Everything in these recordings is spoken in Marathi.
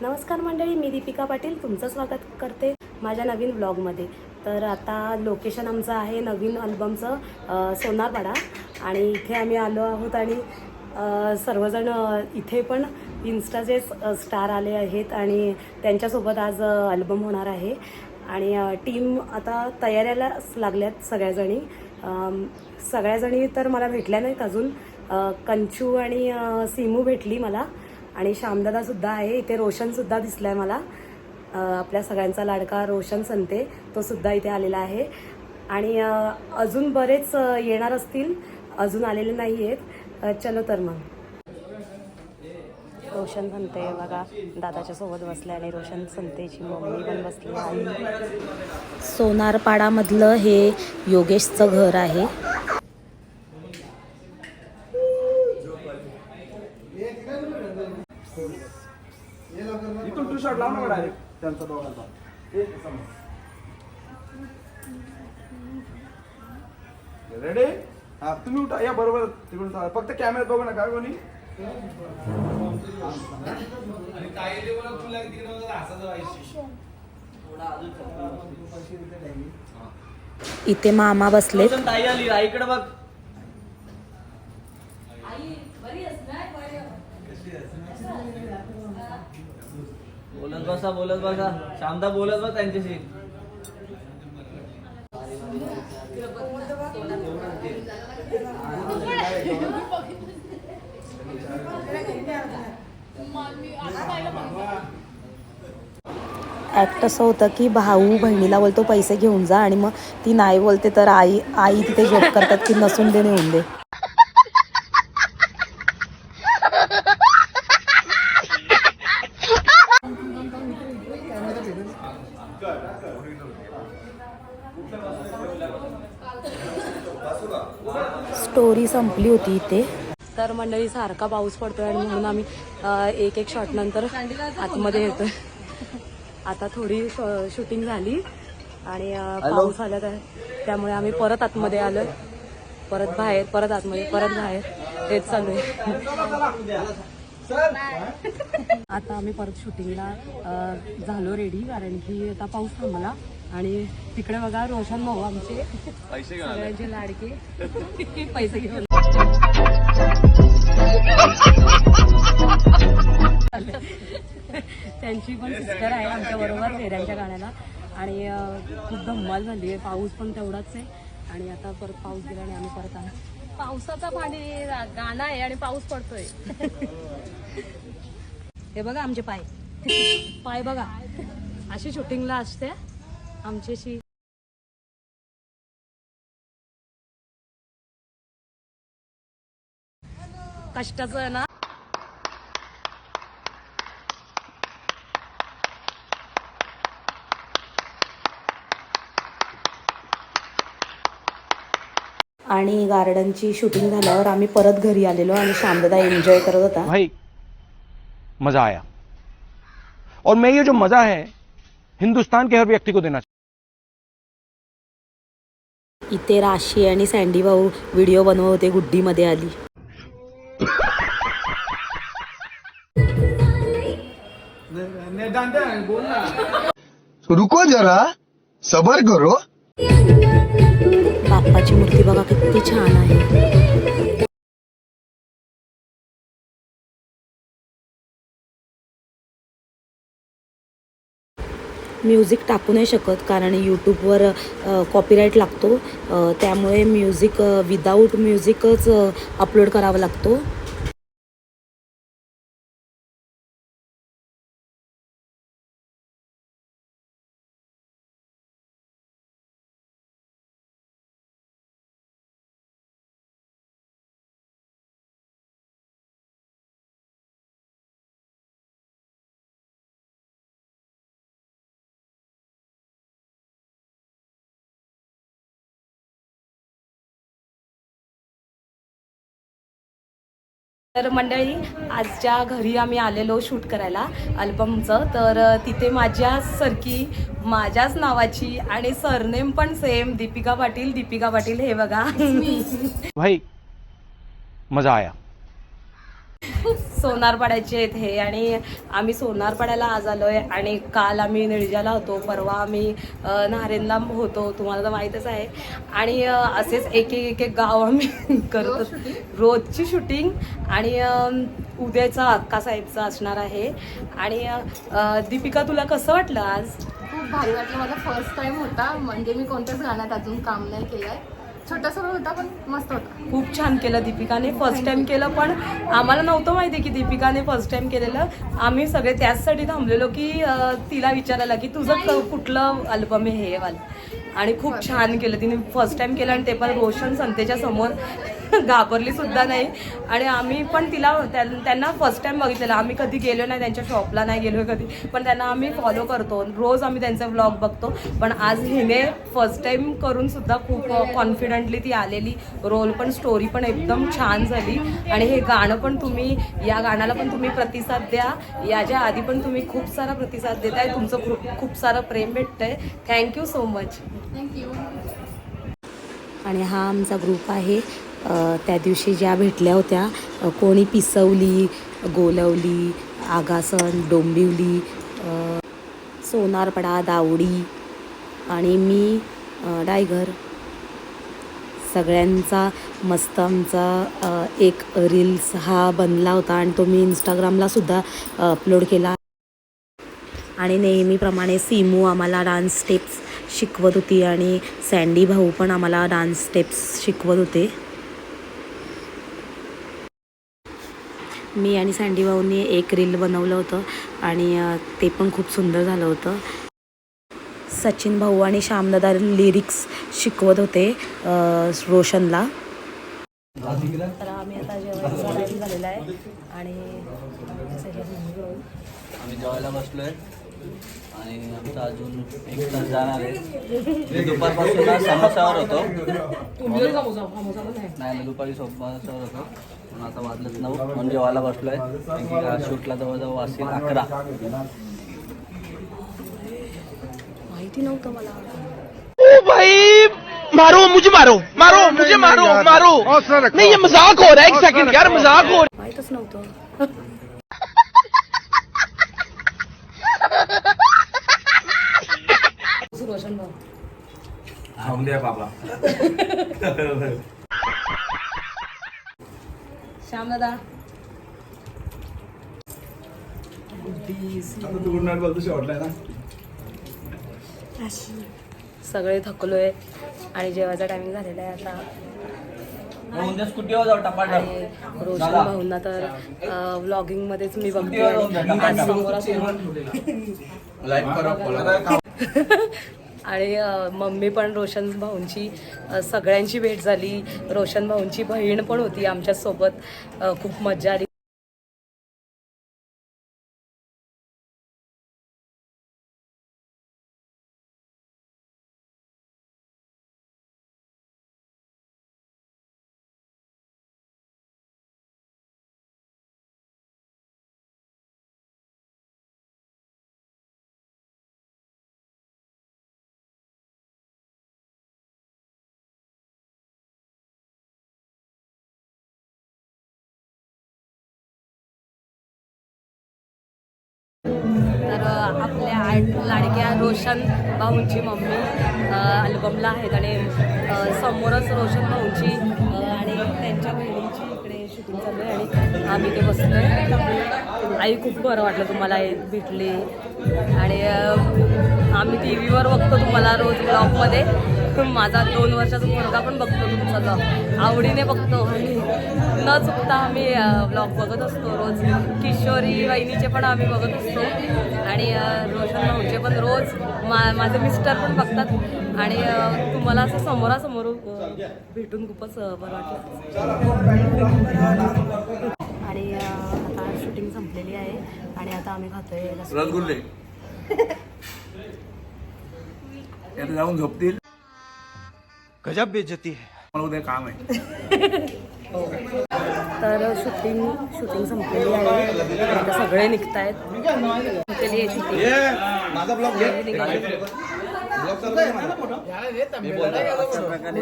नमस्कार मंडळी मी दीपिका पाटील तुमचं स्वागत करते माझ्या नवीन ब्लॉगमध्ये तर आता लोकेशन आमचं आहे नवीन अल्बमचं सोनापाडा सोनारपाडा. आणि इथे आम्ही आलो आहोत आणि सर्वजण इथे पण इन्स्टाचे स्टार आले आहेत आणि त्यांच्यासोबत आज अल्बम होणार आहे. आणि टीम आता तयाऱ्याला लागल्यात सगळ्याजणी. सगळ्याजणी तर मला भेटल्या नाहीत अजून. कंचू आणि सिमू सीमू भेटली मला. आणि श्यामदादा सुद्धा आहे. इथे रोशन सुद्धा दिसलाय मला. आपल्या सगळ्यांचा लाडका रोशन संते तो सुद्धा इथे आलेला आहे. आणि अजून बरेच येणार असतील. अजून आलेले नाही आहेत चलो तर मग. रोशन संते बघा दादाच्या सोबत बसले आणि रोशन संतेची मम्मी पण बसली आहे. सोनारपाडामधलं हे योगेशचं घर आहे. इथून टू शॉट लाव ना डायरेक्ट त्यांचा दोघांचा. रेडी हा तुम्ही उठा. या बरोबर. तिकडून चाला. फक्त कॅमेऱ्यात बघू नका कोणी? इथे मामा बसले ताई आली. इकडे बघ. बोलत बसा बोलत बसा. शांता बोलत बस त्यांच्याशी. ॲक्ट असं होतं की भाऊ बहिणीला बोलतो पैसे घेऊन जा. आणि मग ती नाही बोलते तर आई आई तिथे जोक करतात की नसून दे नेऊन दे. स्टोरी संपली होती इथे. तर मंडळी सारखा पाऊस पडतोय आणि म्हणून आम्ही एक एक शॉट नंतर आतमध्ये येतोय. आता थोडी शूटिंग झाली आणि पाऊस आला तर त्यामुळे आम्ही परत आतमध्ये आलोय. परत बाहेर परत आतमध्ये परत बाहेर. हेच चालू आहे. आता आम्ही परत शूटिंगला झालो रेडी कारण की आता पाऊस थांबला. आणि तिकडे बघा रोशन भाऊ आमचे. सगळ्यांचे लाडके. पैसे घेऊन त्यांची पण सिस्टर आहे आमच्या बरोबर फेऱ्यांच्या गाण्याला. आणि खूप धम्माल झाली आहे. पाऊस पण तेवढाच आहे. आणि आता परत पाऊस गेला आणि आम्ही परत आलो. पावसाचा पाणी गाणं आहे आणि पाऊस पडतोय. हे बघा आमचे पाय. पाय बघा. अशी शूटिंगला असते. आमच्याशी कष्टाचं आहे ना? आणि गार्डनची शूटिंग झाल्यावर आम्ही परत घरी आलेलो आणि शांतता एन्जॉय करत होता. भाई मजा आया. और मैं ये जो मजा है हिंदुस्तान के हर व्यक्ति को देना इथे राशी आणि सँडी भाऊ व्हिडिओ बनवत होते गुड्डीमध्ये आली. दांड्या बोल ना रुको जरा सबर करो. बाप्पाची मूर्ती बघा किती छान आहे. म्युझिक टाकू नाही शकत कारण यूट्यूबवर कॉपीराईट लागतो. त्यामुळे म्युझिक विदाऊट म्युझिकच अपलोड करावा लागतो. तर मंडळी आजच्या घरी आम्ही आलेलो शूट करायला अल्बमचं. तर तिथे माझ्या सरकी माझ्याच नावाची आणि सरनेम पण सेम दीपिका पाटील दीपिका पाटील हे बघा. भाई मजा आया. सोनारपाड्याचे आहेत हे. आणि आम्ही सोनारपाड्याला आज आलोय आणि काल आम्ही निळजाला होतो. परवा आम्ही नारेनला होतो. तुम्हाला तर माहीतच आहे. आणि असेच एक एक एक गाव आम्ही करतो. रोजची शूटिंग आणि उद्याचा अक्कासाहेबचा असणार आहे. आणि दीपिका तुला कसं वाटलं आज? खूप भारी वाटलं. माझा फर्स्ट टाइम होता. म्हणजे मी कोणत्याच गाण्यात अजून काम नाही केलंय. छोटासा होता पण मस्त होता. खूप छान केलं दीपिकाने फर्स्ट टाइम केलं पण आम्हाला नव्हतं माहिती की दीपिकाने फर्स्ट टाइम केलेलं. आम्ही सगळे त्याचसाठी थांबलेलो की अं, तिला विचारायला की तुझं क- कुठलं अल्बम आहे हे वालं? आणि खूप छान केलं तिने फर्स्ट टाइम केलं आणि ते पण रोशन संतेच्या समोर. घाबरली सुद्धा नाही. आणि आम्ही पण तिला त्यां- त्यांना फर्स्ट टाइम बघितलेलं. आम्ही कधी गेलो नाही त्यांच्या शॉपला नाही गेलो कधी. पण त्यांना आम्ही फॉलो करतो. रोज आम्ही त्यांचा व्लॉग बघतो. पण आज हिने फर्स्ट टाइम करून सुद्धा खूप कॉन्फिडंटली ती आलेली. रोल पण स्टोरी पण एकदम छान झाली. आणि हे गाणं पण तुम्ही या गाण्याला पण तुम्ही प्रतिसाद द्या. याच्या आधी पण तुम्ही खूप सारा प्रतिसाद देताय. तुमचं खूप खूप सारं प्रेम भेटतंय. थँक्यू सो मच थँक्यू आणि हा आमचा ग्रुप आहे. त्या दिवशी ज्या भेटल्या होत्या कोणी पिसवली गोलवली आगासन डोंबिवली सोनारपडा दावडी आणि मी डायगर. सगळ्यांचा मस्त आमचा एक रील्स हा बनला होता आणि तो मी इंस्टाग्रामला सुद्धा अपलोड केला. आणि नेहमीप्रमाणे सीमू आम्हाला डान्स स्टेप्स शिकवत होती आणि सँडी भाऊ पण आम्हाला डान्स स्टेप्स शिकवत होते. मी आणि सँडी भाऊनी एक रील बनवलं होतं आणि ते पण खूप सुंदर झालं होतं. सचिन भाऊ आणि श्यामदादा लिरिक्स शिकवत होते रोशनला. तर आम्ही आता जेवायचा झालेलं झालेला आहे आणि आम्ही जेवायला बसलोय. आणि आमचा अजून एक तास जाणार आहे. मी दुपारपासून ना समोसावर होतो. नाही मी दुपारी समोसावर होतो. पण आता वाजलंच नऊ. म्हणून जेवायला बसलोय. कारण की आज शूटला जवळजवळ वाजतील अकरा. माहिती नव्हतं मला. ओ भाई मारो मुझे मारो मारो मुझे मारो मारो। नहीं ये मजाक हो रहा है एक सेकंड यार मजाक हो रहा माहीतच नव्हतं रोशन भाऊ श्याम दादा तू गुड नाईट बोलतो शेवटला ना? सगळे थकलोय आणि जेवायचा टायमिंग झालेला आहे आता. उद्या स्कूटीवर जाऊ टपाटा आणि रोशन भाऊंना तर व्लॉगिंग मध्येच मी बघते. आणि आज समोरासमोर लाईक करा. आणि मम्मी पण रोशन भाऊंची सगळ्यांची भेट झाली. रोशन भाऊंची बहीण पण होती आमच्यासोबत. खूप मजा आली. तर आपल्या लाडक्या रोशन भाऊंची मम्मी अल्बमला आहेत आणि समोरच रोशन भाऊंची आणि त्यांच्या बहिणीची इकडे शूटिंग चालू आहे आणि आम्ही ते बसलो आई खूप बरं वाटलं तुम्हाला भेटली. आणि आम्ही टी व्हीवर बघतो तुम्हाला रोज ब्लॉगमध्ये माझा दोन वर्षाचा मुलगा पण बघतो तुमचा. आवडीने बघतो. आणि न चुकता आम्ही ब्लॉग बघत असतो रोज. किशोरी वहिनीचे पण आम्ही बघत असतो. आणि रोशन भाऊचे पण रोज. मा माझे मिस्टर पण बघतात. आणि तुम्हाला असं समोरासमोर भेटून खूपच बरं वाटलं. आणि आता शूटिंग संपलेली आहे. आणि आता आम्ही खातोय रसगुल्ले. जाऊन झोपतील? गजब बेइज्जती है। मला उद्या काम आहे तर शूटिंग शूटिंग संपलेली आहे. आता सगळे निघतायत. संपलेली आहे शूटिंग माझा ब्लॉग निघाले. मी बोलतो अशा प्रकारे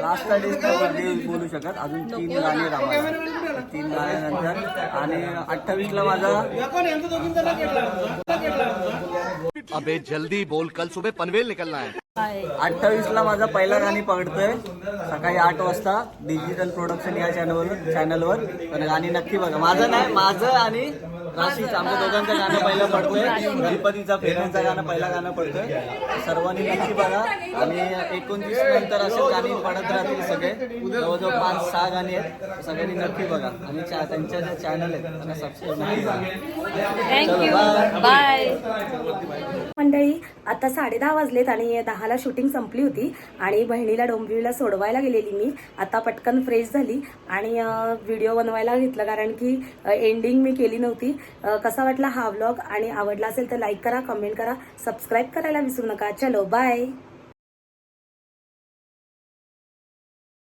लास्ट नाही बोलू शकत. अजून तीन गाणी राहणार तीन गाण्यानंतर आणि अठ्ठावीसला माझा अबे जल्दी बोल कल सुबह पनवेल निकलना है। अठ्ठावीस ला माझा पहिला गाणी पकडतोय. सकाळी आठ वाजता डिजिटल प्रोडक्शन या चॅनलवर चॅनलवर गाणी नक्की बघा. माझं नाही माझं आणि राशीचं आमच्या दोघांचं गाणं पहिलं पडतोय. गणपतीचा फेऱ्यांचं गाणं पहिलं गाणं पडतोय. सर्वांनी नक्की बघा. आणि एकोणतीस नंतर असे गाणी पडत राहतील सगळे. जवळजवळ पाच सहा गाणी आहेत. सगळ्यांनी नक्की बघा. आणि चा- त्यांच्या ज्या चॅनल आहेत त्यांना सबस्क्राईब बाय मंडळी आता साडे दहा वाजलेत आणि दहाला शूटिंग संपली होती आणि बहिणीला डोंबिवलीला सोडवायला गेलेली मी. आता पटकन फ्रेश झाली आणि व्हिडिओ बनवायला घेतलं कारण की एंडिंग मी केली नव्हती. कसा वाटला हा व्लॉग आणि आवडला असेल तर लाईक करा कमेंट करा सबस्क्राईब करायला विसरू नका. चलो बाय